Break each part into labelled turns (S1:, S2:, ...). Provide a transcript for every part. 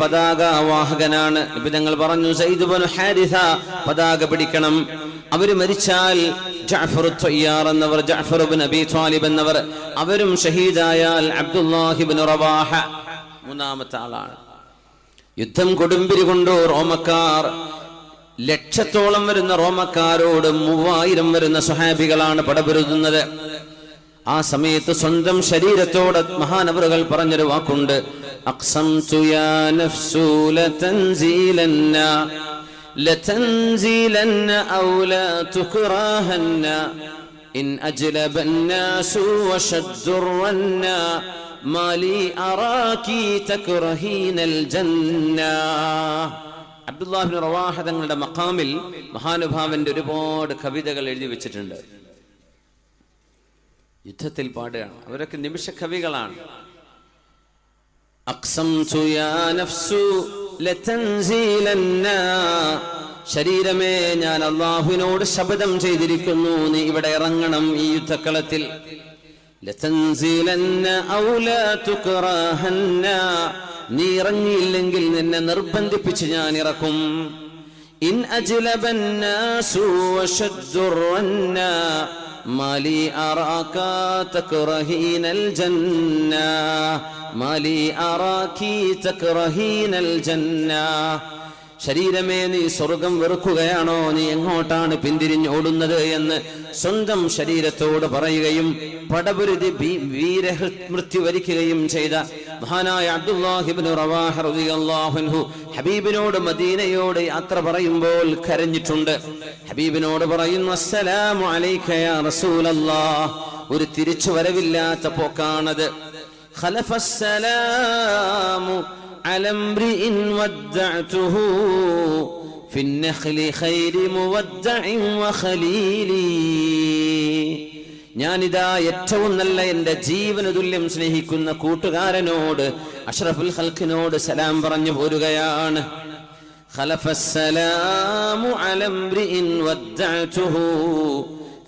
S1: പതാക വാഹകനാണ് ഇപ്പൊ ഞങ്ങൾ പറഞ്ഞു ഹാരിസ പതാക പിടിക്കണം. അവർ മരിച്ചാൽ ജഅഫർ എന്നവർ ജഅഫർ ബിൻ അബി എന്നവർ അവരും ഷഹീദായാൽ അബ്ദുല്ലാഹിബിൻ റവാഹ മൂന്നാമത്തെ ആളാണ്. യുദ്ധം കൊടുമ്പിരി കൊണ്ടു റോമക്കാർ ലക്ഷത്തോളം വരുന്ന റോമക്കാരോട് മൂവായിരം വരുന്ന സുഹാബികളാണ് പടപൊരുതുന്നത്. ആ സമയത്ത് സ്വന്തം ശരീരത്തോട് മഹാനവറുകൾ പറഞ്ഞൊരു വാക്കുണ്ട്. അക്സംതു യാ നഫ്സു ലതൻസീലന്ന ലതൻസീലന്ന ഔ ലാ തുക്റാഹന്ന ഇൻ അജ്ലബ الناس وشدرن ما لي أراك تكرهين الجنة അബ്ദുല്ലാഹിബിൻ റവാഹ തങ്ങളുടെ മക്കാമിൽ മഹാനുഭാവന്റെ ഒരുപാട് കവിതകൾ എഴുതി വെച്ചിട്ടുണ്ട് യുദ്ധത്തിൽ പാടുകയാണ് അവരൊക്കെ നിമിഷ കവികളാണ് യാ നഫ്സു ലതൻസീലന്ന. ശരീരമേ ഞാൻ അള്ളാഹുവിനോട് ശബദം ചെയ്തിരിക്കുന്നു. നീ ഇവിടെ ഇറങ്ങണം ഈ യുദ്ധക്കളത്തിൽ. നീ ഇറങ്ങിയില്ലെങ്കിൽ നിന്നെ നിർബന്ധിപ്പിച്ച് ഞാൻ ഇറക്കും. ഇൻ അജ്ലബന്നാസു ما لي أراك تكرهين الجنة ما لي أراك تكرهين الجنة ശരീരമേ നീ സ്വർഗം വെറുക്കുകയാണോ? നീ എങ്ങോട്ടാണ് പിന്തിരിഞ്ഞോടുന്നത് എന്ന് സ്വന്തം ശരീരത്തോട് പറയുകയും പടപുരുതി വീര മൃത്യു വരിക്കുകയും ചെയ്ത മഹാനായ റളിയല്ലാഹു ഹബീബിനോട് മദീനയോട് യാത്ര പറയുമ്പോൾ കരഞ്ഞിട്ടുണ്ട്. ഹബീബിനോട് പറയുന്നു അസ്സലാമു അലൈക യാ റസൂലല്ലാഹ്. ഒരു തിരിച്ചു വരവില്ലാത്ത പോക്കാണത് على امرئ ودعته في النخل خير مودع وخليلي ഞാനിതാ ഏറ്റവും നല്ല എൻ്റെ ജീവന തുല്യം സ്നേഹിക്കുന്ന കൂട്ടുകാരനോട് അഷ്റഫുൽ ഹൽക്കിനോട് സലാം പറഞ്ഞു പോരുകയാണ് خلف السلام على امرئ ودعته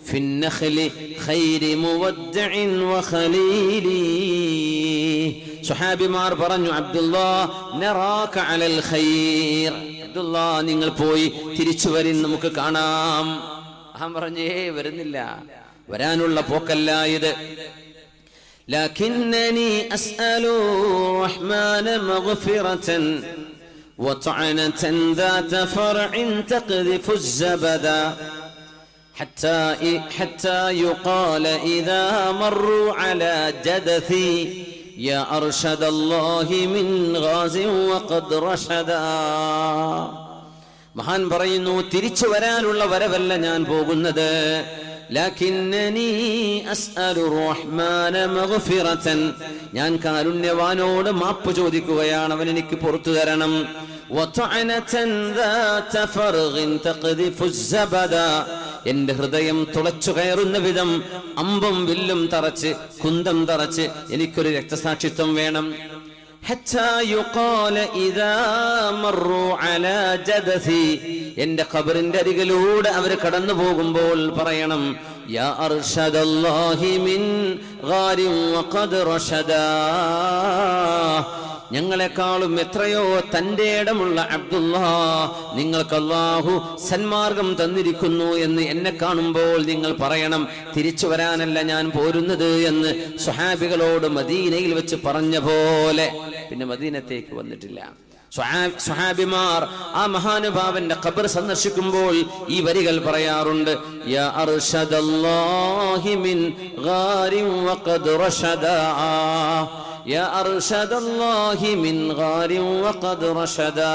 S1: في النخل خير مودع وخليلي സുഹാബിമാർ പറഞ്ഞു അബ്ദുല്ലാ നറാക അലൽ ഖൈർ അബ്ദുല്ലാ നിങ്ങൾ പോയി തിരിച്ചു വരും നമുക്ക് കാണാം അഹം പറഞ്ഞേ വരുന്നില്ല വരാനുള്ള പോക്കല്ല ഇത് لكنني أسأل الرحمن مغفرة وطعنة ذات فرع تقذف الزبدا حتى حتى يقال إذا مروا على جدثي يا أرشد الله من غاز وقد رشدا മഹാൻ പറയുന്നു തിരിച്ചു വരാനുള്ള വരവല്ല ഞാൻ പോകുന്നത് ലക്കിന്നനീ അസ്അലു റഹ്മാന മഗ്ഫിറതൻ ഞാൻ കാരുണ്യവാനോട് മാപ്പ് ചോദിക്കുകയാണ് അവൻ എനിക്ക് പുറത്തു തരണം എന്റെ ഹൃദയം തുളച്ചു കയറുന്ന വിധം അമ്പും വില്ലും തറച്ച് കുന്തം തറച്ച് എനിക്കൊരു രക്തസാക്ഷിത്വം വേണം. എന്റെ ഖബറിന്റെ അരികിലൂടെ അവർ കടന്നു പോകുമ്പോൾ പറയണം യാ അർഷദല്ലാഹി മിൻ ഞങ്ങളെക്കാളും എത്രയോ തന്റെ ഇടമുള്ള അബ്ദുല്ലാ നിങ്ങൾക്ക് അള്ളാഹു സന്മാർഗം തന്നിരിക്കുന്നു എന്ന് എന്നെ കാണുമ്പോൾ നിങ്ങൾ പറയണം തിരിച്ചു വരാനല്ല ഞാൻ പോരുന്നത് എന്ന് സുഹാബികളോട് മദീനയിൽ വെച്ച് പറഞ്ഞ പോലെ. പിന്നെ മദീനത്തേക്ക് വന്നിട്ടില്ല. സുഹാബിമാർ ആ മഹാനുഭാവന്റെ ഖബർ സന്ദർശിക്കുമ്പോൾ ഈ വരികൾ പറയാറുണ്ട് യാ അർഷദല്ലാഹി മിൻ ഗാരിൻ വഖദ് റഷദാ. യാ അർഷദല്ലാഹി മിൻ ഗാരിൻ വഖദ് റഷദാ.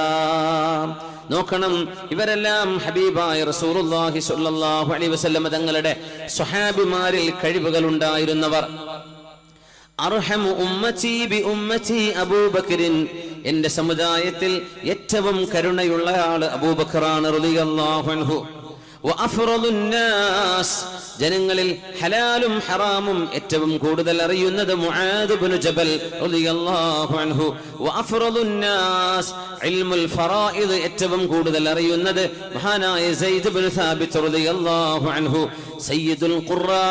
S1: നോക്കണം ഇവരെല്ലാം ഹബീബായ റസൂലുള്ളാഹി സ്വല്ലല്ലാഹു അലൈഹി വസല്ലം തങ്ങളുടെ സ്വഹാബിമാരിൽ കഴിവുകൾ ഉണ്ടായിരുന്നവർ അർഹമു ഉമ്മത്തി ബി ഉമ്മത്തി അബൂബക്കറിൻ എന്റെ സമുദായത്തിൽ ഏറ്റവും കരുണയുള്ള ആൾ അബൂബക്കറാണ് റളിയല്ലാഹു ജനങ്ങളിൽ ഹലാലും ഹറാമും ഏറ്റവും കൂടുതൽ അറിയുന്നത് ജബൽ ഏറ്റവും കൂടുതൽ അറിയുന്നത് മഹാനായ സയ്യിദ് ബിൻ സാബിത്ത് റളിയല്ലാഹു അൻഹു. സയ്യിദുൽ ഖുറാ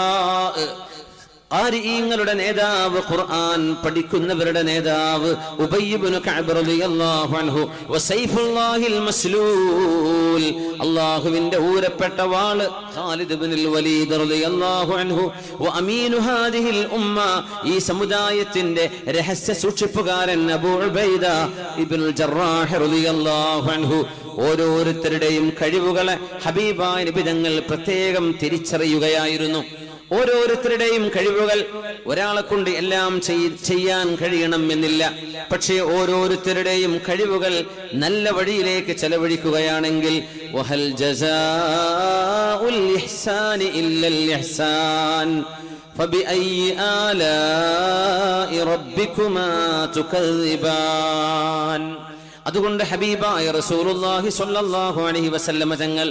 S1: ഖാരിഈങ്ങളുടെ നേതാവ് ഖുർആൻ പഠിക്കുന്നവരുടെ നേതാവ് ഉബയ്യിബ്നു കഅബ് റളിയല്ലാഹു അൻഹു വസൈഫുല്ലാഹിൽ മസ്ലൂൽ. അല്ലാഹുവിന്റെ ഊരപ്പെട്ട വാൾ ഖാലിദ് ഇബ്നുൽ വലീദ് റളിയല്ലാഹു അൻഹു വഅമീനു ഹാദിഹിൽ ഉമ്മ. ഈ സമുദായത്തിന്റെ രഹസ്യ സൂക്ഷിപ്പുകാരൻ അബൂ ഉബൈദ ഇബ്നുൽ ജറാഹ് റളിയല്ലാഹു അൻഹു. ഓരോരുത്തരുടെയും കഴിവുകളെ ഹബീബായ നബി തങ്ങൾ പ്രത്യേകം തിരിച്ചറിയുകയായിരുന്നു. ഓരോരുത്തരുടെയും കഴിവുകൾ ഒരാളെ കൊണ്ട് എല്ലാം ചെയ്- ചെയ്യാൻ കഴിയണം എന്നില്ല പക്ഷേ ഓരോരുത്തരുടെയും കഴിവുകൾ നല്ല വഴിയിലേക്ക് ചെലവഴിക്കുകയാണെങ്കിൽ വഹൽ ജസാഉൽ ഇഹ്സാനി ഇല്ലൽ ഇഹ്സാൻ فبأي آلاء ربكما تكذبان അതുകൊണ്ട് ഹബീബായ റസൂലുള്ളാഹി സ്വല്ലല്ലാഹു അലൈഹി വസല്ലമ തങ്ങൾ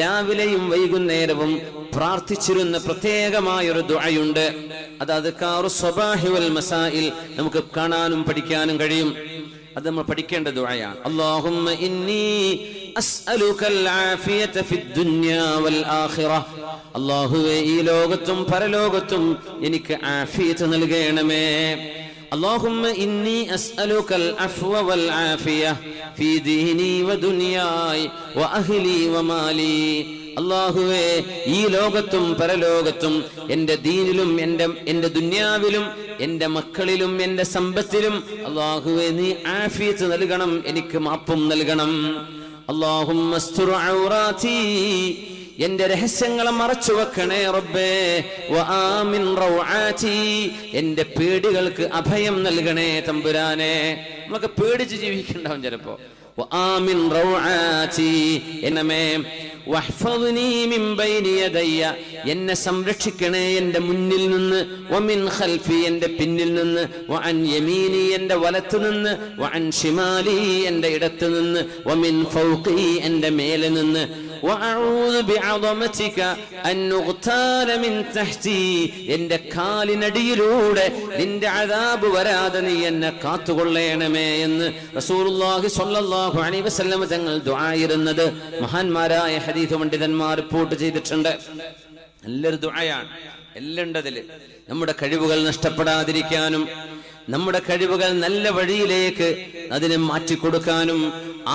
S1: രാവിലെയും വൈകുന്നേരവും പ്രാർത്ഥിച്ചിരുന്ന പ്രത്യേകമായ ഒരു ദുആയുണ്ട്. അത് അദ്കാറു സ്വബാഹി വൽ മസായിൽ നമുക്ക് കാണാനും പഠിക്കാനും കഴിയും. അത് നമ്മൾ പഠിക്കേണ്ട ദുആയാണ് അല്ലാഹുമ്മ ഇന്നി അസ്അലുകൽ ആഫിയത ഫിദ് ദുനിയാ വൽ ആഖിറ. അല്ലാഹുവേ ഈ ലോകത്തും പരലോകത്തും എനിക്ക് ആഫിയത്ത് നൽകണമേ. اللهم إني أسألك العفو والعافية في ديني ودنياي وأهلي ومالي അള്ളാഹുവേ ഈ ലോകത്തും പരലോകത്തും എൻ്റെ ദീനിലും എൻ്റെ എൻ്റെ ദുന്യാവിലും എൻ്റെ മക്കളിലും എൻ്റെ സമ്പത്തിലും അള്ളാഹുവേ നീ ആഫിയത്ത് നൽകണം എനിക്ക് മാപ്പും നൽകണം അള്ളാഹും എന്റെ രഹസ്യങ്ങളെ മറച്ചു വെക്കണേ റബ്ബേ. വആമിൻ റൗആതി. എന്റെ പേടികൾക്ക് അഭയം നൽകണേ തമ്പുരാനെ. നമുക്ക് പേടിച്ച് ജീവിക്കണ്ടാവും ചിലപ്പോ. വആമിൻ റൗആതി. എന്നമേ വഹ്ഫദ്നി മിൻ ബൈനി യദയ്യ. എന്നെ സംരക്ഷിക്കണേ എന്റെ മുന്നിൽ നിന്ന്. വമിൻ ഖൽഫി എന്റെ പിന്നിൽ നിന്ന്. വഅൻ യമീനി എന്റെ വലത്തു നിന്ന്. വഅൻ ഷിമാലി എന്റെ ഇടത്തു നിന്ന്. വമിൻ ഫൗഖി എന്റെ മേലെ നിന്ന്. എന്റെ കാലിനടിയിലൂടെ നിന്റെ അതാബ് വരാതെ നീ എന്നെ കാത്തുകൊള്ളേണമേ എന്ന് റസൂലുള്ളാഹി സ്വല്ലല്ലാഹു അലൈഹി വസല്ലം തങ്ങൾ ദുആയിരുന്നത്. മഹാന്മാരായ ഹദീസ് പണ്ഡിതന്മാർ റിപ്പോർട്ട് ചെയ്തിട്ടുണ്ട്. നല്ലൊരു ദുആയാണ്. എല്ലാം ഉണ്ട് അതിൽ നമ്മുടെ കഴിവുകൾ നഷ്ടപ്പെടാതിരിക്കാനും നമ്മുടെ കഴിവുകൾ നല്ല വഴിയിലേക്ക് അതിനെ മാറ്റിക്കൊടുക്കാനും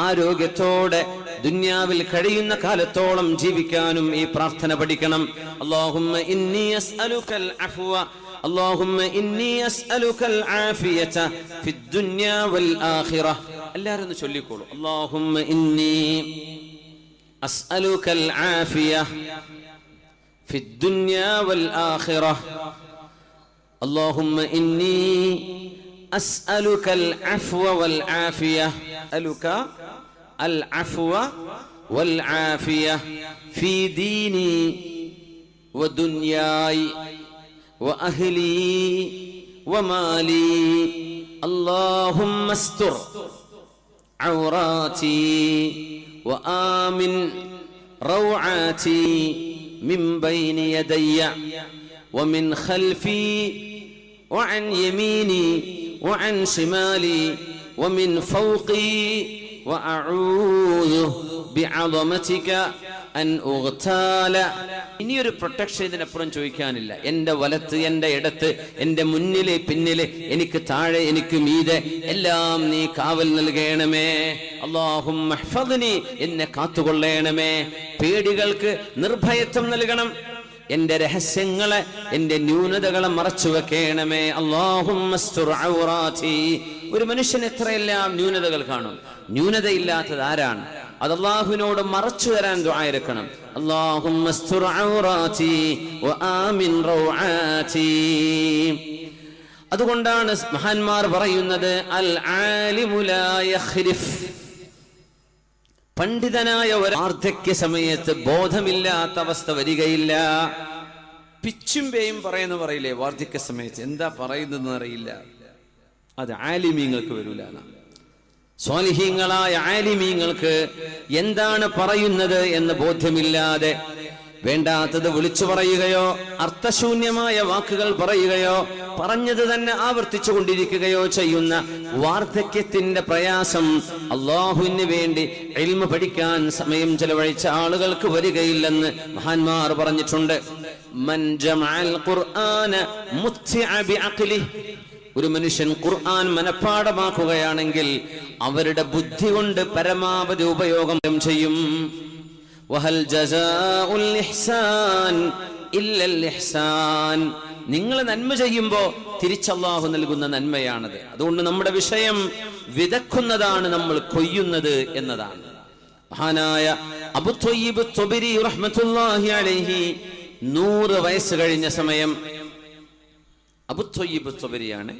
S1: ആരോഗ്യത്തോടെ ദുന്യാവിൽ കഴിയുന്ന കാലത്തോളം ജീവിക്കാനും ഈ പ്രാർത്ഥന പഠിക്കണം അല്ലാഹുമ്മ ഇന്നി അസ്അലുക്കൽ അഫ്വ اللهم إني أسألك العافية في الدنيا والآخرة എല്ലാവരും ഒന്ന് ചൊല്ലിക്കോളൂ اللهم إني أسألك العافية في الدنيا والآخرة اللهم إني أسألك العفو والعافية. أسألك العفو والعافية في ديني ودنياي وأهلي ومالي. اللهم استر عوراتي وآمن روعاتي من بين يدي ومن خلفي وعن يميني وعن شمالي ومن فوقي وأعوذ بعظمتك അൻ ഉഗ്താല ഇനിയൊരു പ്രൊട്ടക്ഷൻ ഇതിനപ്പുറം ചോദിക്കാനില്ല എൻ്റെ വലത്ത് എൻ്റെ ഇടത്ത് എൻ്റെ മുന്നില് പിന്നില് എനിക്ക് താഴെ എനിക്ക് മീതെ എല്ലാം നീ കാവൽ നൽകണമേ അള്ളാഹും എന്നെ കാത്തുകൊള്ളണമേ പേടികൾക്ക് നിർഭയത്വം നൽകണം എന്റെ രഹസ്യങ്ങളെ എന്റെ ന്യൂനതകളെ മറച്ചു വെക്കണമേ. അള്ളാഹും ഒരു മനുഷ്യൻ എത്രയെല്ലാം ന്യൂനതകൾ കാണും. ന്യൂനതയില്ലാത്തത് ആരാണ്? അത് അള്ളാഹുവിനോട് മറച്ചു തരാൻ ദുആയിരക്കണം അള്ളാഹും അതുകൊണ്ടാണ് മഹാന്മാർ പറയുന്നത് അൽ ആലിമുലായ പണ്ഡിതനായ ഒരു വാർദ്ധക്യ സമയത്ത് ബോധമില്ലാത്ത അവസ്ഥ വരികയില്ല. പിച്ചുംപേയും പറയുന്ന പറയില്ലേ വാർദ്ധക്യ സമയത്ത് എന്താ പറയുന്നതെന്ന് അറിയില്ല. അത് ആലിമീങ്ങൾക്ക് വരൂല സ്വാലിഹീങ്ങളായ ആലിമീങ്ങൾക്ക് എന്താണ് പറയുന്നത് എന്ന് ബോധ്യമില്ലാതെ വേണ്ടാത്തത് വിളിച്ചു പറയുകയോ അർത്ഥശൂന്യമായ വാക്കുകൾ പറയുകയോ പറഞ്ഞത് തന്നെ ആവർത്തിച്ചു കൊണ്ടിരിക്കുകയോ ചെയ്യുന്ന വാർദ്ധക്യത്തിന്റെ പ്രയാസം അള്ളാഹുവിന് വേണ്ടി എൽമ പഠിക്കാൻ സമയം ചെലവഴിച്ച ആളുകൾക്ക് വരികയില്ലെന്ന് മഹാന്മാർ പറഞ്ഞിട്ടുണ്ട്. ഒരു മനുഷ്യൻ ഖുർആൻ മനഃപ്പാടമാക്കുകയാണെങ്കിൽ അവരുടെ ബുദ്ധി കൊണ്ട് പരമാവധി ഉപയോഗം ചെയ്യും. വഹൽ ജസാഉൽ ഇഹ്സാൻ ഇല്ലൽ ഇഹ്സാൻ. നിങ്ങൾ നന്മ ചെയ്യുമ്പോൾ തിരിച്ചല്ലാഹു നൽകുന്ന നന്മയാണത്. അതുകൊണ്ട് നമ്മുടെ വിഷയം വിതക്കുന്നതാണ് നമ്മൾ കൊയ്യുന്നത് എന്നതാണ്. മഹാനായ അബു തൊയ്യിബ് ത്വബരി റഹ്മത്തുള്ളാഹി അലൈഹി നൂറ് വയസ്സ് കഴിഞ്ഞ സമയം അബു തൊയ്യിബ് ത്വബരിയാണ്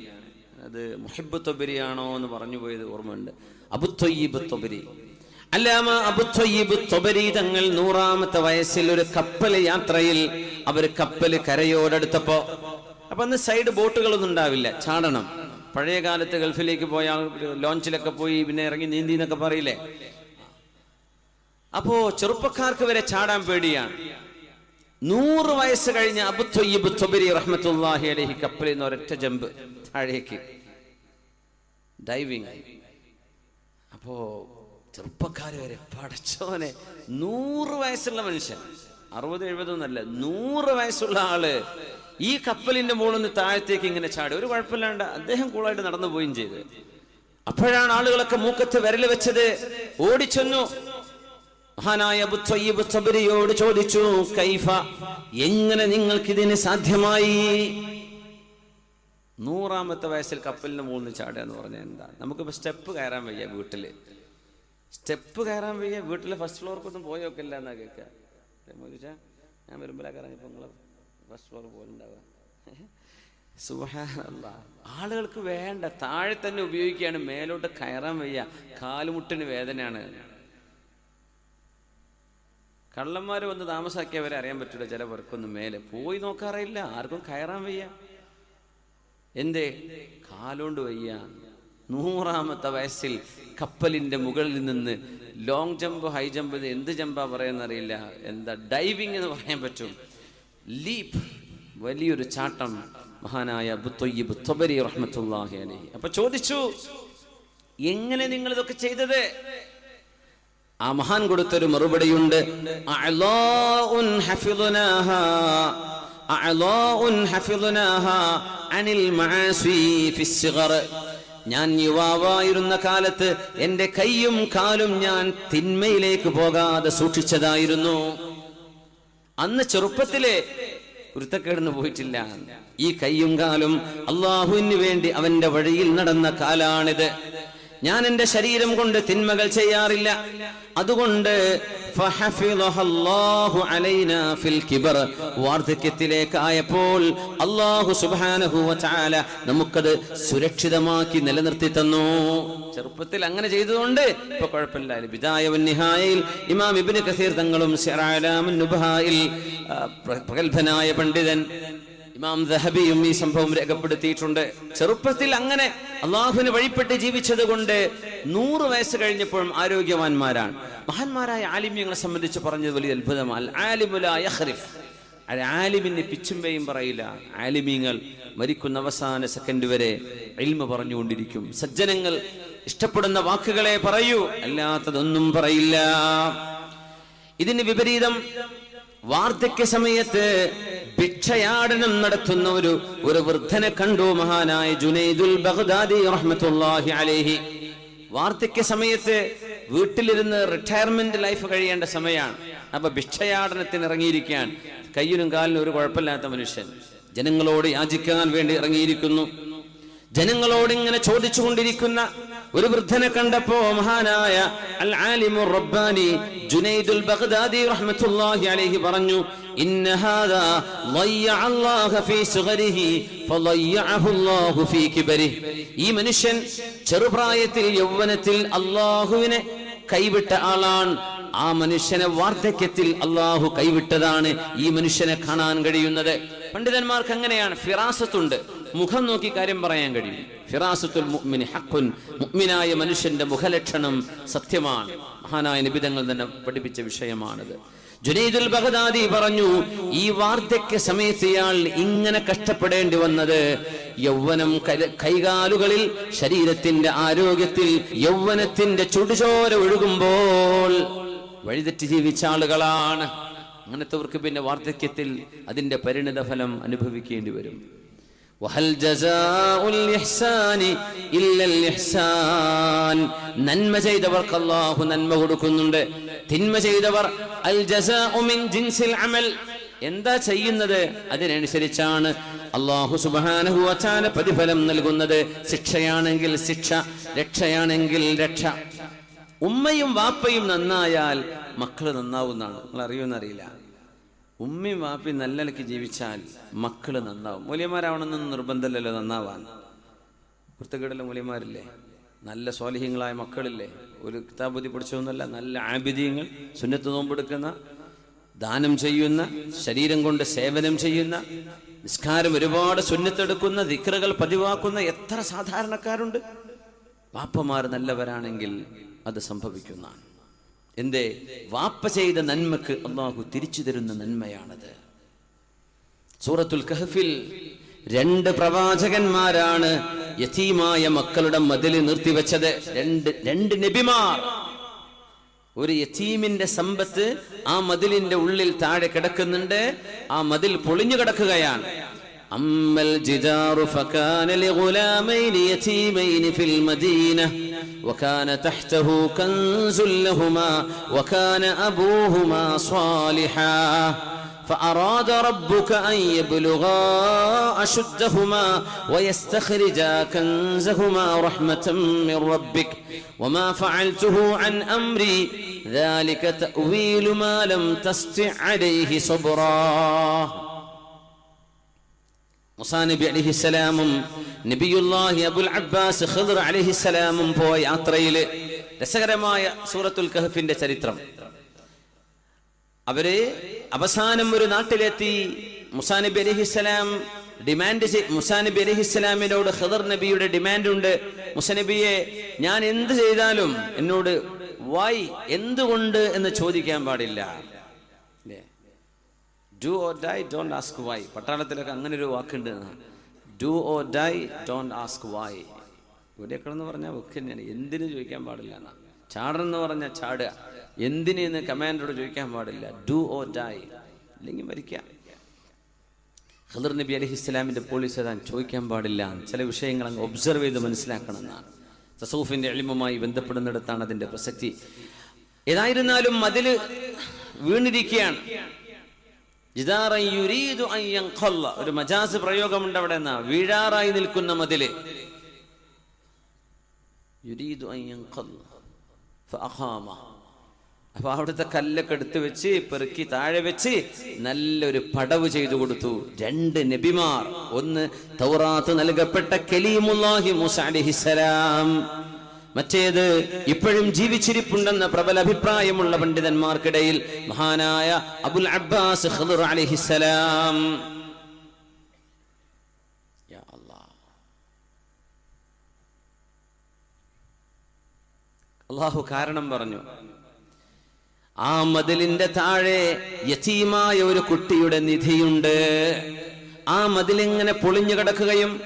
S1: അത് മുഹിബ് തൊബരിയാണോ എന്ന് പറഞ്ഞു പോയത് ഓർമ്മയുണ്ട്. അബു തൊയ്യിബ് ത്വബരി അല്ലാമ അബു തൊബരി തങ്ങൾ നൂറാമത്തെ വയസ്സിൽ ഒരു കപ്പൽ യാത്രയിൽ അവർ കപ്പൽ കരയോടടുത്തപ്പോ അപ്പൊ അന്ന് സൈഡ് ബോട്ടുകളൊന്നും ഉണ്ടാവില്ല ചാടണം. പഴയ കാലത്ത് ഗൾഫിലേക്ക് പോയ ലോഞ്ചിലൊക്കെ പോയി പിന്നെ ഇറങ്ങി നീന്തി എന്നൊക്കെ പറയില്ലേ? അപ്പോ ചെറുപ്പക്കാർക്ക് വരെ ചാടാൻ പേടിയാണ്. നൂറ് വയസ്സ് കഴിഞ്ഞ അബു തൊബരി റഹ്മത്തുല്ലാഹി അലൈഹി കപ്പലിൽ നിന്ന് ഒരൊറ്റ ജമ്പ് താഴേക്ക്. ഡൈവിങ് അപ്പോ ചെറുപ്പക്കാര് വരെ പടച്ചോനെ. നൂറ് വയസ്സുള്ള മനുഷ്യൻ. അറുപത് എഴുപതൊന്നല്ല നൂറ് വയസ്സുള്ള ആൾ ഈ കപ്പലിന്റെ മുകളിൽ നിന്ന് താഴത്തേക്ക് ഇങ്ങനെ ചാടി. ഒരു കുഴപ്പമില്ലാണ്ട് അദ്ദേഹം കൂളായിട്ട് നടന്നു പോവുകയും ചെയ്ത്. അപ്പോഴാണ് ആളുകളൊക്കെ മൂക്കത്ത് വിരൽ വെച്ചത്. ഓടിച്ചെന്നു. മഹാനായ സബരിയോട് ചോദിച്ചു കൈഫ എങ്ങനെ നിങ്ങൾക്ക് ഇതിന് സാധ്യമായി? നൂറാമത്തെ വയസ്സിൽ കപ്പലിന് മുകളിൽ ചാടുക എന്ന് പറഞ്ഞാൽ എന്താ? നമുക്കിപ്പോ സ്റ്റെപ്പ് കയറാൻ വയ്യ വീട്ടിൽ. സ്റ്റെപ്പ് കയറാൻ വയ്യ. വീട്ടിലെ ഫസ്റ്റ് ഫ്ലോർക്കൊന്നും പോയി നോക്കില്ല എന്നാ കേൾക്കുക ഞാൻ കയറാൻ ഇറങ്ങിയപ്പോ നിങ്ങൾ ഫസ്റ്റ് ഫ്ലോർ പോലുണ്ടാവുക. സുഹാനല്ല ആളുകൾക്ക് വേണ്ട. താഴെ തന്നെ ഉപയോഗിക്കുകയാണ്. മേലോട്ട് കയറാൻ വയ്യ. കാലുമുട്ടിന് വേദനയാണ്. കള്ളന്മാർ വന്ന് താമസാക്കിയവരെ അറിയാൻ പറ്റില്ല. ചില പേർക്കൊന്നും മേലെ. പോയി നോക്കാറില്ല ആർക്കും കയറാൻ വയ്യ. എന്തേ? കാലോണ്ട് വയ്യ. നൂറാമത്തെ വയസ്സിൽ കപ്പലിന്റെ മുകളിൽ നിന്ന് ലോങ് ജമ്പ് ഹൈ ജമ്പ് എന്ത് ജമ്പാ പറയുന്നറിയില്ല. എന്താ ഡൈവിംഗ് എന്ന് പറയാൻ പറ്റും. ലീപ് വലിയൊരു ചാട്ടം മഹാനായ ബുത്തൊയ്യിബ് അപ്പൊ ചോദിച്ചു എങ്ങനെ നിങ്ങൾ ഇതൊക്കെ ചെയ്തത്? ആ മഹാൻ കൊടുത്തൊരു മറുപടിയുണ്ട്. അനിൽ ഞാൻ യുവാവായിരുന്ന കാലത്ത് എന്റെ കൈയും കാലും ഞാൻ തിന്മയിലേക്ക് പോകാതെ സൂക്ഷിച്ചതായിരുന്നു. അന്ന് ചെറുപ്പത്തിലെ കുരുത്തക്കേടിന് പോയിട്ടില്ല. ഈ കൈയും കാലും അള്ളാഹുവിന് വേണ്ടി അവന്റെ വഴിയിൽ നടന്ന കാലാണിത്. ഞാൻ എന്റെ ശരീരം കൊണ്ട് തിന്മകൾ ചെയ്യാറില്ല. അതുകൊണ്ട് വാർദ്ധക്യത്തിലേക്കായപ്പോൾ അള്ളാഹു സുബ്ഹാനഹു വതആല നമുക്കത് സുരക്ഷിതമാക്കി നിലനിർത്തി തന്നു. ചെറുപ്പത്തിൽ അങ്ങനെ ചെയ്തതുകൊണ്ട് ഇപ്പൊ കുഴപ്പമില്ല. ബിദായവൻ നിഹായയിൽ ഇമാം ഇബ്നു കസീർ തങ്ങളും പ്രഗത്ഭനായ പണ്ഡിതൻ. ഇമാം ദഹബിയും ഈ സംഭവം രേഖപ്പെടുത്തിയിട്ടുണ്ട്. ചെറുപ്പത്തിൽ അങ്ങനെ അള്ളാഹുവിന് വഴിപ്പെട്ട് ജീവിച്ചത് കൊണ്ട് നൂറ് വയസ്സ് കഴിഞ്ഞപ്പോഴും ആരോഗ്യവാന്മാരാണ്. മഹാന്മാരായ ആലിമ്യങ്ങളെ സംബന്ധിച്ച് പറഞ്ഞത് വലിയ അത്ഭുതമാണ്. ആലിമിന് പിച്ചുമ്പയും പറയില്ല. ആലിമീങ്ങൾ മരിക്കുന്ന അവസാന സെക്കൻഡ് വരെ എൽമ പറഞ്ഞുകൊണ്ടിരിക്കും. സജ്ജനങ്ങൾ ഇഷ്ടപ്പെടുന്ന വാക്കുകളെ പറയൂ. അല്ലാത്തതൊന്നും പറയില്ല. ഇതിന് വിപരീതം വാർദ്ധക്യ സമയത്ത് ഭിക്ഷയാടനം നടത്തുന്ന ഒരു ഒരു വൃദ്ധനെ കണ്ടു മഹാനായ ജുനൈദുൽ ബഗ്ദാദി റഹ്മത്തുള്ളാഹി അലേഹി. വാർദ്ധക്യ സമയത്ത് വീട്ടിലിരുന്ന് റിട്ടയർമെന്റ് ലൈഫ് കഴിയേണ്ട സമയമാണ് അപ്പൊ ഭിക്ഷയാടനത്തിന് ഇറങ്ങിയിരിക്കാൻ കയ്യിലും കാലിനും ഒരു കുഴപ്പമില്ലാത്ത മനുഷ്യൻ. ജനങ്ങളോട് യാചിക്കാൻ വേണ്ടി ഇറങ്ങിയിരിക്കുന്നു. ജനങ്ങളോട് ഇങ്ങനെ ചോദിച്ചുകൊണ്ടിരിക്കുന്ന ഒരു വൃദ്ധനെ കണ്ടപ്പോ മഹാനായ അൽ ആലിമു റബ്ബാനി ജുനൈദുൽ ബഗ്ദാദി റഹ്മത്തുള്ളാഹി അലൈഹി പറഞ്ഞു ഇന്ന ഹാദാ ളയ്യ അല്ലാഹ ഫീ സുഗരിഹി ഫളയ്യഅഹു അല്ലാഹു ഫീ കിബരിഹി ഈ മനുഷ്യൻ ചെറുപ്രായത്തിൽ യൗവനത്തിൽ അല്ലാഹുവിനെ കൈവിട്ട ആളാണ്. ആ മനുഷ്യനെ വാർദ്ധക്യത്തിൽ അള്ളാഹു കൈവിട്ടതാണ് ഈ മനുഷ്യനെ കാണാൻ കഴിയുന്നത്. പണ്ഡിതന്മാർക്ക് അങ്ങനെയാണ് ഫിറാസത്തുണ്ട്. മുഖം നോക്കി കാര്യം പറയാൻ കഴിയും. ഫിറാസത്തുൽ മുഅ്മിനി ഹഖുൻ മുഅ്മിനായ മനുഷ്യന്റെ മുഖലക്ഷണം സത്യമാണ്. മഹാനായ നിബിതങ്ങൾ തന്നെ പഠിപ്പിച്ച വിഷയമാണിത്. ജുനൈദുൽ ബഹദാദി പറഞ്ഞു ഈ വാർദ്ധക്യ സമയത്ത് ഇയാൾ ഇങ്ങനെ കഷ്ടപ്പെടേണ്ടി വന്നത്? യൗവനം കൈകാലുകളിൽ ശരീരത്തിന്റെ ആരോഗ്യത്തിൽ യൗവനത്തിന്റെ ചുടുചോര ഒഴുകുമ്പോൾ വഴിതെറ്റി ജീവിച്ച ആളുകളാണ്. അങ്ങനത്തെവർക്ക് പിന്നെ വാർദ്ധക്യത്തിൽ അതിന്റെ പരിണിത ഫലം അനുഭവിക്കേണ്ടി വരും. വഹൽ ജസാഉൽ ഇഹ്സാനി ഇല്ലൽ ഇഹ്സാൻ. നന്മ ചെയ്തവർക്ക് അല്ലാഹു നന്മ കൊടുക്കുന്നുണ്ട്. തിന്മ ചെയ്തവർ അൽ ജസാഉ മിൻ ജിൻസിൽ അമൽ. എന്താ ചെയ്യുന്നത്? അതിനനുസരിച്ചാണ് അള്ളാഹു സുബ്ഹാനഹു വതആല പ്രതിഫലം നൽകുന്നത്. ശിക്ഷയാണെങ്കിൽ ശിക്ഷ രക്ഷയാണെങ്കിൽ രക്ഷ. ഉമ്മയും വാപ്പയും നന്നായാൽ മക്കൾ നന്നാവുന്നതാണ്. നിങ്ങൾ അറിയുമെന്നറിയില്ല ഉമ്മയും വാപ്പി നല്ലലക്ക് ജീവിച്ചാൽ മക്കൾ നന്നാവും. മൂലിയന്മാരാവണമെന്ന് നിർബന്ധമല്ലല്ലോ നന്നാവാൻ. കുർത്തക്കേടുള്ള മൂലിയന്മാരില്ലേ? നല്ല സ്വാലിഹ്യങ്ങളായ മക്കളില്ലേ? ഒരു കിതാബുദ്ധി പിടിച്ചതൊന്നുമല്ല നല്ല ആബിദ്യങ്ങൾ സുന്നത്ത് നോമ്പെടുക്കുന്ന ദാനം ചെയ്യുന്ന ശരീരം കൊണ്ട് സേവനം ചെയ്യുന്ന നിസ്കാരം ഒരുപാട് സുന്നത്തെടുക്കുന്ന ദിക്രകൾ പതിവാക്കുന്ന എത്ര സാധാരണക്കാരുണ്ട്? വാപ്പമാർ നല്ലവരാണെങ്കിൽ അത് സംഭവിക്കുന്നതാണ്. എന്തേ? വാപ്പ ചെയ്ത നന്മക്ക് അള്ളാഹു തിരിച്ചു തരുന്ന നന്മയാണത്. സൂറത്തുൽ കഹഫിൽ രണ്ട് പ്രവാചകന്മാരാണ് യതീമായ മക്കളുടെ മതിൽ നിർത്തിവെച്ചത്. രണ്ട് രണ്ട് നബിമാർ. ഒരു യതീമിന്റെ സമ്പത്ത് ആ മതിലിന്റെ ഉള്ളിൽ താഴെ കിടക്കുന്നുണ്ട്. ആ മതിൽ പൊളിഞ്ഞു കിടക്കുകയാണ്. അമ്മൽ ജിദാറു ഫകാന ഗുലാമൈനി യതീമൈനി ഫിൽ മദീന. وكان تحته كنز لهما وكان أبوهما صالحا. فأراد ربك أن يبلغا أشدهما ويستخرجا كنزهما رحمة من ربك. وما فعلته عن أمري ذلك تأويل ما لم تستع عليه صبرا. മുസാ നബി അലിഹിസ്സലാമും നബിയുല്ലാഹി അബുൽ അബ്ബാസ് ഖിദ്ർ അലിഹിസലാമും പോയ യാത്രയിൽ രസകരമായ സൂറത്തുൽ കഹഫിന്റെ ചരിത്രം. അവർ അവസാനം ഒരു നാട്ടിലെത്തി. മുസാനബി അലിഹിസ്സലാം ഡിമാൻഡ് ചെയ്- മുസാ നബി അലിഹിസ്സലാമിനോട് ഖദർ നബിയുടെ ഡിമാൻഡ് ഉണ്ട് മുസനബിയെ ഞാൻ എന്ത് ചെയ്താലും എന്നോട് വൈ എന്തുകൊണ്ട് എന്ന് ചോദിക്കാൻ പാടില്ല? Do or die don't ask why പട്ടാളത്തിലൊക്കെ അങ്ങനെ ഒരു വാക്കുണ്ട്. Do or die don't ask why ഇവിടെയൊക്കെ എന്ന് പറഞ്ഞാൽ ഒക്കെ തന്നെയാണ്. എന്തിനു ചോദിക്കാൻ പാടില്ല എന്നാ. ചാടെന്ന് പറഞ്ഞാൽ ചാടുക. എന്തിനെന്ന് കമാൻഡറോട് ചോദിക്കാൻ പാടില്ല. ഡു ഓർ ഡൈ അല്ലെങ്കിൽ മരിക്കാം. ഖദർ നബി അലഹി ഇസ്ലാമിന്റെ പോലീസ് അതാൻ ചോദിക്കാൻ പാടില്ല. ചില വിഷയങ്ങൾ അങ്ങ് ഒബ്സർവ് ചെയ്ത് മനസ്സിലാക്കണം എന്നാണ്. തസൂഫിന്റെ എളിമുമായി ബന്ധപ്പെടുന്നിടത്താണ് അതിന്റെ പ്രസക്തി. ഏതായിരുന്നാലും അതിൽ വീണിരിക്കുകയാണ്. ഒരു മജാസ് പ്രയോഗമുണ്ട് അവിടെ എന്നാ. വീഴാറായി നിൽക്കുന്ന മതിൽ. അപ്പൊ അവിടുത്തെ കല്ലൊക്കെ എടുത്തു വെച്ച് പെറുക്കി താഴെ വെച്ച് നല്ലൊരു പടവ് ചെയ്തു കൊടുത്തു. രണ്ട് നബിമാർ. ഒന്ന് തൗറാത്ത് നൽകപ്പെട്ട കലീമുല്ലാഹി മൂസ മറ്റേത് ഇപ്പോഴും ജീവിച്ചിരിപ്പുണ്ടെന്ന പ്രബല അഭിപ്രായമുള്ള പണ്ഡിതന്മാർക്കിടയിൽ മഹാനായ അബുൽ അബ്ബാസ് അലിഹിസലാം. അള്ളാഹു കാരണം പറഞ്ഞു. ആ മതിലിന്റെ താഴെ യതീമായ ഒരു കുട്ടിയുടെ നിധിയുണ്ട്. ആ മതിലിങ്ങനെ പൊളിഞ്ഞു കിടക്കുകയും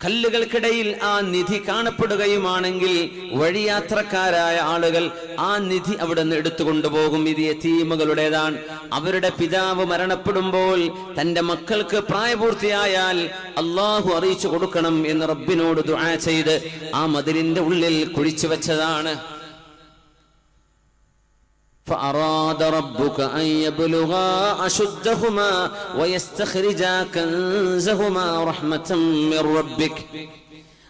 S1: കല്ലുകൾക്കിടയിൽ ആ നിധി കാണപ്പെടുകയുമാണെങ്കിൽ വഴിയാത്രക്കാരായ ആളുകൾ ആ നിധി അവിടെ നിന്ന് എടുത്തുകൊണ്ടുപോകും. ഇത് യതീമുകളുടേതാണ്. അവരുടെ പിതാവ് മരണപ്പെടുമ്പോൾ തന്റെ മക്കൾക്ക് പ്രായപൂർത്തിയായാൽ അള്ളാഹു അറിയിച്ചു കൊടുക്കണം എന്ന് റബ്ബിനോട് ദുആ ചെയ്ത് ആ മതിലിന്റെ ഉള്ളിൽ കുഴിച്ചു വെച്ചതാണ്. فأراد ربك أن يبلغا أشدهما ويستخرجا كنزهما رحمة من ربك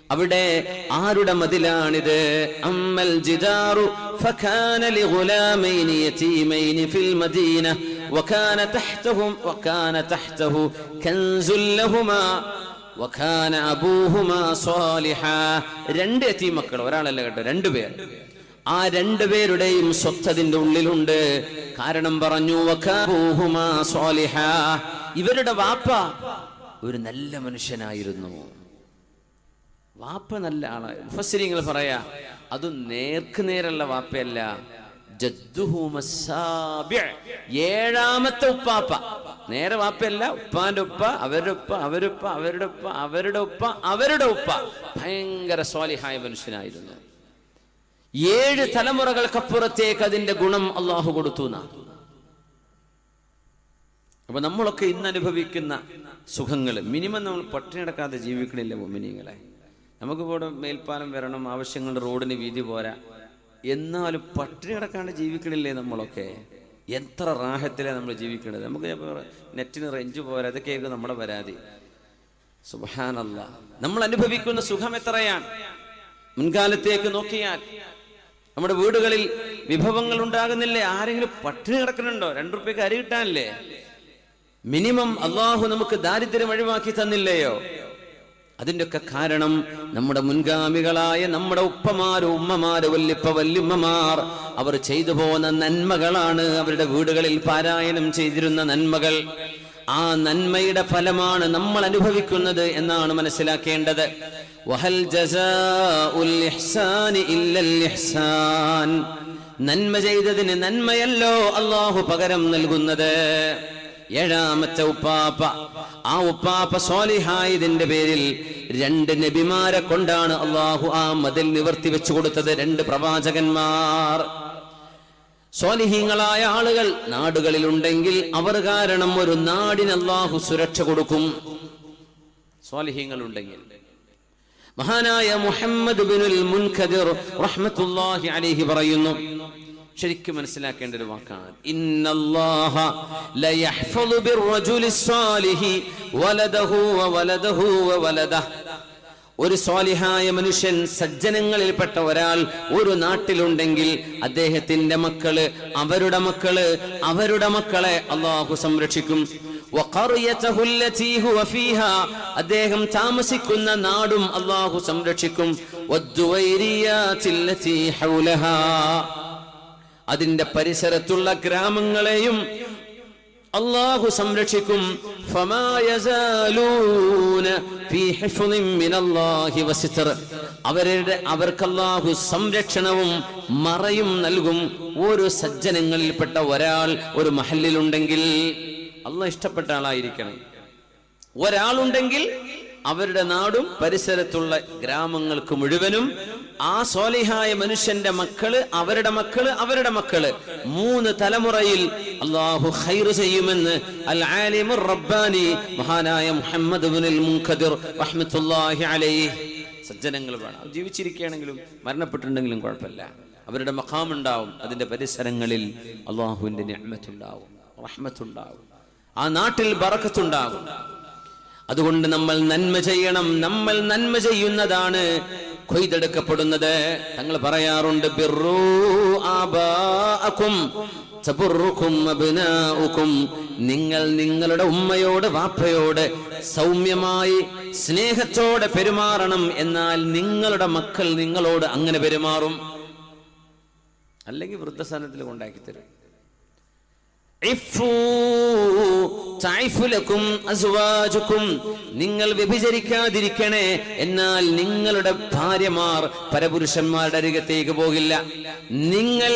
S1: അവിടെ ആരുടെ മതിലാണിത് അമ്മൽ ജിദാറു فكان لغلامين يتيمين في المدينة وكان تحتهم وكان تحته كنز لهما وكان أبوهما صالحا രണ്ട് യതീം മക്കൾ ഒരാളല്ല കേട്ടോ രണ്ടുപേർ ആ രണ്ടുപേരുടെയും സ്വത്തതിന്റെ ഉള്ളിലുണ്ട്. കാരണം പറഞ്ഞു. ഇവരുടെ വാപ്പ ഒരു നല്ല മനുഷ്യനായിരുന്നു. വാപ്പ നല്ല ആളായിരുന്നു മുഫസ്സിരിങ്ങൾ പറയാ അത് നേർക്ക് നേരുള്ള വാപ്പയല്ല. ഏഴാമത്തെ ഉപ്പാപ്പ. നേരെ വാപ്പയല്ല ഉപ്പാന്റെ ഉപ്പ അവരുടെ ഉപ്പ അവരുടെ ഉപ്പ അവരുടെ ഉപ്പ അവരുടെ ഉപ്പ അവരുടെ ഉപ്പ. ഭയങ്കര സ്വാലിഹായ മനുഷ്യനായിരുന്നു. ഏഴ് തലമുറകൾക്കപ്പുറത്തേക്ക് അതിന്റെ ഗുണം അള്ളാഹു കൊടുത്തു അപ്പൊ നമ്മളൊക്കെ ഇന്ന് അനുഭവിക്കുന്ന സുഖങ്ങൾ മിനിമം നമ്മൾ പട്ടിണിടക്കാതെ ജീവിക്കണില്ല മുമിനിങ്ങളെ നമുക്ക് ഇവിടെ മേൽപ്പാലം വരണം ആവശ്യങ്ങൾ റോഡിന് വീതി പോരാ. എന്നാലും പട്ടിണി കിടക്കാണ്ട് ജീവിക്കണില്ലേ നമ്മളൊക്കെ? എത്ര റാഹത്തിലെ നമ്മൾ ജീവിക്കണത്? നമുക്ക് നെറ്റിന് റേഞ്ച് പോരാ. അതൊക്കെയായിരിക്കും നമ്മുടെ പരാതി. സുബാനല്ല നമ്മൾ അനുഭവിക്കുന്ന സുഖം എത്രയാണ്? മുൻകാലത്തേക്ക് നോക്കിയാൽ നമ്മുടെ വീടുകളിൽ വിഭവങ്ങൾ ഉണ്ടാകുന്നില്ലേ? ആരെങ്കിലും പട്ടിണി കിടക്കുന്നുണ്ടോ? രണ്ടു റുപ്യക്ക് അരി കിട്ടാനില്ലേ? മിനിമം അള്ളാഹു നമുക്ക് ദാരിദ്ര്യം ഒഴിവാക്കി തന്നില്ലയോ? അതിന്റെയൊക്കെ കാരണം നമ്മുടെ മുൻഗാമികളായ നമ്മുടെ ഉപ്പമാര് ഉമ്മമാര് വല്ലിപ്പ വല്യമ്മമാർ അവർ ചെയ്തു പോകുന്ന നന്മകളാണ് അവരുടെ വീടുകളിൽ പാരായണം ചെയ്തിരുന്ന നന്മകൾ. ആ നന്മയുടെ ഫലമാണ് നമ്മൾ അനുഭവിക്കുന്നത് എന്നാണ് മനസ്സിലാക്കേണ്ടത്. വഹൽ ജസാഉൽ ഇഹ്സാനി ഇല്ലൽ ഇഹ്സാൻ നന്മ ചെയ്തതിന് നന്മയല്ലോ അള്ളാഹു പകരം നൽകുന്നത്. ഏഴാമത്തെ ഉപ്പാപ്പ. ആ ഉപ്പാപ്പ സോലിഹായതിന്റെ പേരിൽ രണ്ട് നബിമാരെ കൊണ്ടാണ് അള്ളാഹു ആ മതിൽ നിവർത്തി വെച്ചു കൊടുത്തത് രണ്ട് പ്രവാചകന്മാർ. സ്വാലിഹീങ്ങളായ ആളുകൾ നാടുകളിൽ ഉണ്ടെങ്കിൽ അവർ കാരണം ഒരു നാടിന് അള്ളാഹു സുരക്ഷ കൊടുക്കും. സ്വാലിഹീങ്ങൾ ഉണ്ടെങ്കിൽ മഹാനായ മുഹമ്മദ് ബിനുൽ മുൻഖദിർ റഹ്മത്തുള്ളാഹി അലൈഹി പറയുന്നു. ശരിക്കും മനസ്സിലാക്കേണ്ട ഒരു വാക്കാണ്. ഇന്നല്ലാഹ ലയഹ്ഫളു ബിർറജുലി സാലിഹി വലദഹു വവലദഹു വവലദഹ ഒരു സ്വാലിഹായ മനുഷ്യൻ സജ്ജനങ്ങളിൽപ്പെട്ട ഒരാൾ ഒരു നാട്ടിലുണ്ടെങ്കിൽ അദ്ദേഹത്തിന്റെ മക്കൾ അവരുടെ മക്കൾ അവരുടെ മക്കളെ അള്ളാഹു സംരക്ഷിക്കും. അദ്ദേഹം താമസിക്കുന്ന നാടും അള്ളാഹു സംരക്ഷിക്കും. അതിന്റെ പരിസരത്തുള്ള ഗ്രാമങ്ങളെയും അള്ളാഹു സംരക്ഷിക്കും. അവരുടെ അവർക്കല്ലാഹു സംരക്ഷണവും മറയും നൽകും ഓരോ സജ്ജനങ്ങളിൽപ്പെട്ട ഒരാൾ ഒരു മഹലിലുണ്ടെങ്കിൽ അള്ളാഹ് ഇഷ്ടപ്പെട്ട ആളായിരിക്കണം. ഒരാളുണ്ടെങ്കിൽ അവരുടെ നാടും പരിസരത്തുള്ള ഗ്രാമങ്ങൾക്ക് മുഴുവനും ആ സോലിഹായ മനുഷ്യന്റെ മക്കൾ അവരുടെ മക്കൾ അവരുടെ മക്കൾ മൂന്ന് തലമുറയിൽ അള്ളാഹു ഖൈർ ചെയ്യുമെന്ന് അൽ റബ്ബാനി മഹാനായ മുഹമ്മദ് അലൈഹി. സജ്ജനങ്ങൾ വേണം. ജീവിച്ചിരിക്കുകയാണെങ്കിലും മരണപ്പെട്ടിട്ടുണ്ടെങ്കിലും കുഴപ്പമില്ല. അവരുടെ മഖാം ഉണ്ടാവും അതിന്റെ പരിസരങ്ങളിൽ അള്ളാഹുവിന്റെ ഉണ്ടാവും റഹ്മത്തുണ്ടാവും. ആ നാട്ടിൽ ബറക്കത്തുണ്ടാകും. അതുകൊണ്ട് നമ്മൾ നന്മ ചെയ്യണം. നമ്മൾ നന്മ ചെയ്യുന്നതാണ് കൊയ്തെടുക്കപ്പെടുന്നത്. തങ്ങൾ പറയാറുണ്ട് നിങ്ങൾ നിങ്ങളുടെ ഉമ്മയോട് വാപ്പയോട് സൗമ്യമായി സ്നേഹത്തോടെ പെരുമാറണം. എന്നാൽ നിങ്ങളുടെ മക്കൾ നിങ്ങളോട് അങ്ങനെ പെരുമാറും. അല്ലെങ്കിൽ വൃദ്ധസ്ഥാനത്തിൽ കൊണ്ടാക്കി തരും നിങ്ങൾ വ്യഭിചരിക്കാതിരിക്കണേ എന്നാൽ നിങ്ങളുടെ ഭാര്യമാർ പരപുരുഷന്മാരുടെ അരികത്തേക്ക് പോകില്ല. നിങ്ങൾ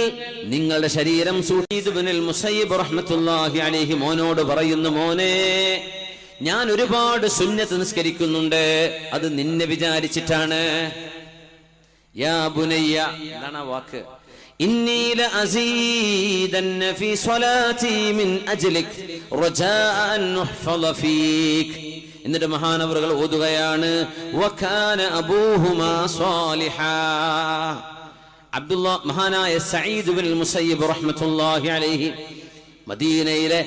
S1: നിങ്ങളുടെ ശരീരം സൂഹീദുബിനിൽ മുസൈബ് റഹ്മത്തുള്ളാഹി അലൈഹി മോനോട് പറയുന്നു മോനെ ഞാൻ ഒരുപാട് സുന്നത്ത് നിസ്കരിക്കുന്നുണ്ട്. അത് നിന്നെ വിചാരിച്ചിട്ടാണ്. യാ എന്താണ് വാക്ക്. إني لأزيدن في صلاتي من أجلك رجاء أن نحفظ فيك എന്നിട്ട് മഹാനവറുകൾ ഓതുകയാണ് വക്കാന അബൂഹുമാ സ്വാലിഹാ അബ്ദുള്ള മഹാനായ സഈദ് ബിൻ മുസയ്യിബ് റഹ്മത്തുള്ളാഹി അലൈഹി മദീനയിലെ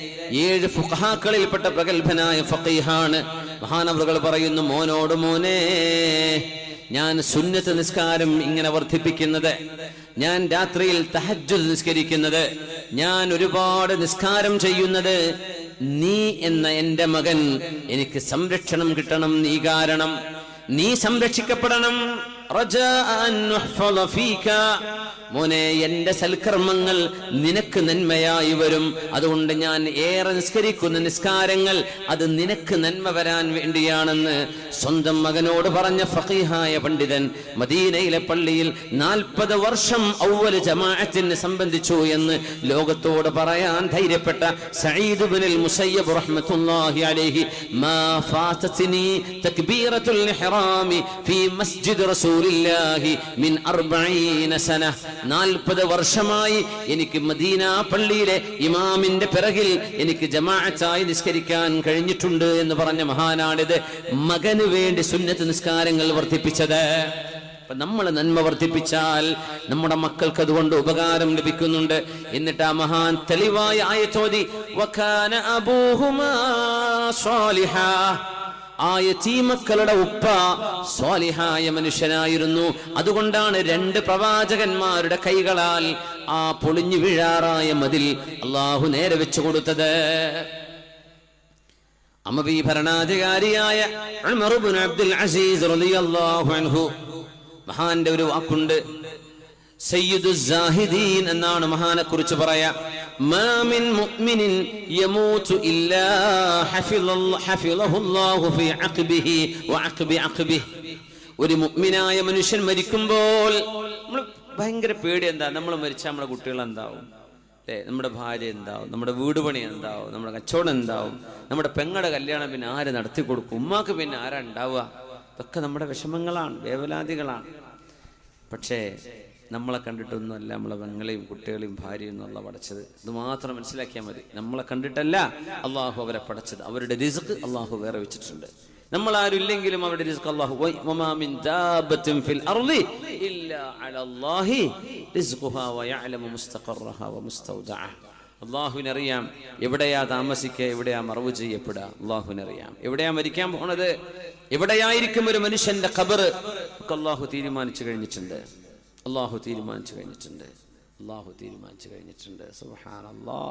S1: ഏഴ് ഫുഖഹാക്കളിൽപ്പെട്ട പ്രഗത്ഭനായ ഫഖീഹാണ് മഹാനവറുകൾ പറയുന്നു മോനോട് മോനെ ഞാൻ സുന്നത്ത് നിസ്കാരം ഇങ്ങനെ വർദ്ധിപ്പിക്കുന്നത് ഞാൻ രാത്രിയിൽ തഹജ്ജു നിസ്കരിക്കുന്നത് ഞാൻ ഒരുപാട് നിസ്കാരം ചെയ്യുന്നത് നീ എന്ന എന്റെ മകൻ എനിക്ക് സംരക്ഷണം കിട്ടണം നീ കാരണം നീ സംരക്ഷിക്കപ്പെടണം. മോനെ എന്റെ സൽക്കർമ്മങ്ങൾ നിനക്ക് നന്മയായി വരും. അതുകൊണ്ട് ഞാൻ ഏറെ നിസ്കരിക്കുന്ന നിസ്കാരങ്ങൾ അത് നിനക്ക് നന്മ വരാൻ വേണ്ടിയാണെന്ന് സ്വന്തം മകനോട് പറഞ്ഞ ഫഖീഹായ പണ്ഡിതൻ മദീനയിലെ പള്ളിയിൽ നാൽപ്പത് വർഷം ഔവൽ ജമാഅത്തിന് സംബന്ധിച്ചു എന്ന് ലോകത്തോട് പറയാൻ ധൈര്യപ്പെട്ട സഈദ് ബിനിൽ മുസയ്യബ് റഹ്മത്തുള്ളാഹി അലൈഹി മാ ഫാതതിനി തക്ബീറത്തുൽ ഇഹ്റാമി ഫീ മസ്ജിദ് റസൂലില്ലാഹി മിൻ അർബഈന സന 40 വർഷമായി എനിക്ക് മദീന പള്ളിയിലെ ഇമാമിന്റെ പിറകിൽ എനിക്ക് ജമാഅത്തായി നിസ്കരിക്കാൻ കഴിഞ്ഞിട്ടുണ്ട് എന്ന് പറഞ്ഞ മഹാനാണിത് മകന് വേണ്ടി സുന്നത്ത് നിസ്കാരങ്ങൾ വർദ്ധിപ്പിച്ചത്. നമ്മൾ നന്മ വർദ്ധിപ്പിച്ചാൽ നമ്മുടെ മക്കൾക്ക് അതുകൊണ്ട് ഉപകാരം ലഭിക്കുന്നുണ്ട്. എന്നിട്ട് ആ മഹാൻ തെളിവായ ആയ ചോദി ആ യതീമക്കളുടെ ഉപ്പ സ്വാലിഹായ മനുഷ്യനായിരുന്നു. അതുകൊണ്ടാണ് രണ്ട് പ്രവാചകന്മാരുടെ കൈകളാൽ ആ പൊളിഞ്ഞു വീഴാറായ മതിൽ അള്ളാഹു നേരെ വെച്ചു കൊടുത്തത്. അമവി ഭരണാധികാരിയായ അബ്ദുൽ അസീസ് മഹാന്റെ ഒരു വാക്കുണ്ട്. എന്നാണ് മഹാനെ കുറിച്ച് പറയാ മാമിൻ യമൂതു ഇല്ലാ ഫീ മുഅ്മിനായ മനുഷ്യൻ മരിക്കുമ്പോൾ നമ്മൾ ഭയങ്കര പേടി എന്താ? നമ്മൾ മരിച്ചാൽ നമ്മുടെ കുട്ടികൾ എന്താവും? അല്ലേ നമ്മുടെ ഭാര്യ എന്താവും? നമ്മുടെ വീട് പണി എന്താവും? നമ്മുടെ കച്ചവടം എന്താവും? നമ്മുടെ പെങ്ങളുടെ കല്യാണം പിന്നെ ആര് നടത്തി കൊടുക്കും? ഉമ്മാക്ക് പിന്നെ ആരാ ഉണ്ടാവുക? ഇതൊക്കെ നമ്മുടെ വിഷമങ്ങളാണ് വേവലാതികളാണ്. പക്ഷേ നമ്മളെ കണ്ടിട്ടൊന്നുമല്ല നമ്മളെ പെങ്ങളെയും കുട്ടികളെയും ഭാര്യയും അല്ല പടച്ചത്. ഇത് മാത്രം മനസ്സിലാക്കിയാൽ മതി. നമ്മളെ കണ്ടിട്ടല്ല അള്ളാഹു അവരെ പടച്ചത്. അവരുടെ റിസ്ക് അള്ളാഹു വേറെ വെച്ചിട്ടുണ്ട്. നമ്മൾ ആരും ഇല്ലെങ്കിലും അവരുടെ റിസ്ക് അള്ളാഹു അള്ളാഹുവിനറിയാം എവിടെയാ താമസിക്കുക എവിടെയാ മറവ് ചെയ്യപ്പെടുക. അള്ളാഹുവിനറിയാം എവിടെയാ മരിക്കാൻ പോണത്? എവിടെയായിരിക്കും ഒരു മനുഷ്യന്റെ ഖബർ അള്ളാഹു തീരുമാനിച്ചു കഴിഞ്ഞിട്ടുണ്ട്. അള്ളാഹു തീരുമാനിച്ചു കഴിഞ്ഞിട്ടുണ്ട്. അള്ളാഹു തീരുമാനിച്ചു കഴിഞ്ഞിട്ടുണ്ട്. സുഹാൻ സുബ്ഹാനല്ലാഹ്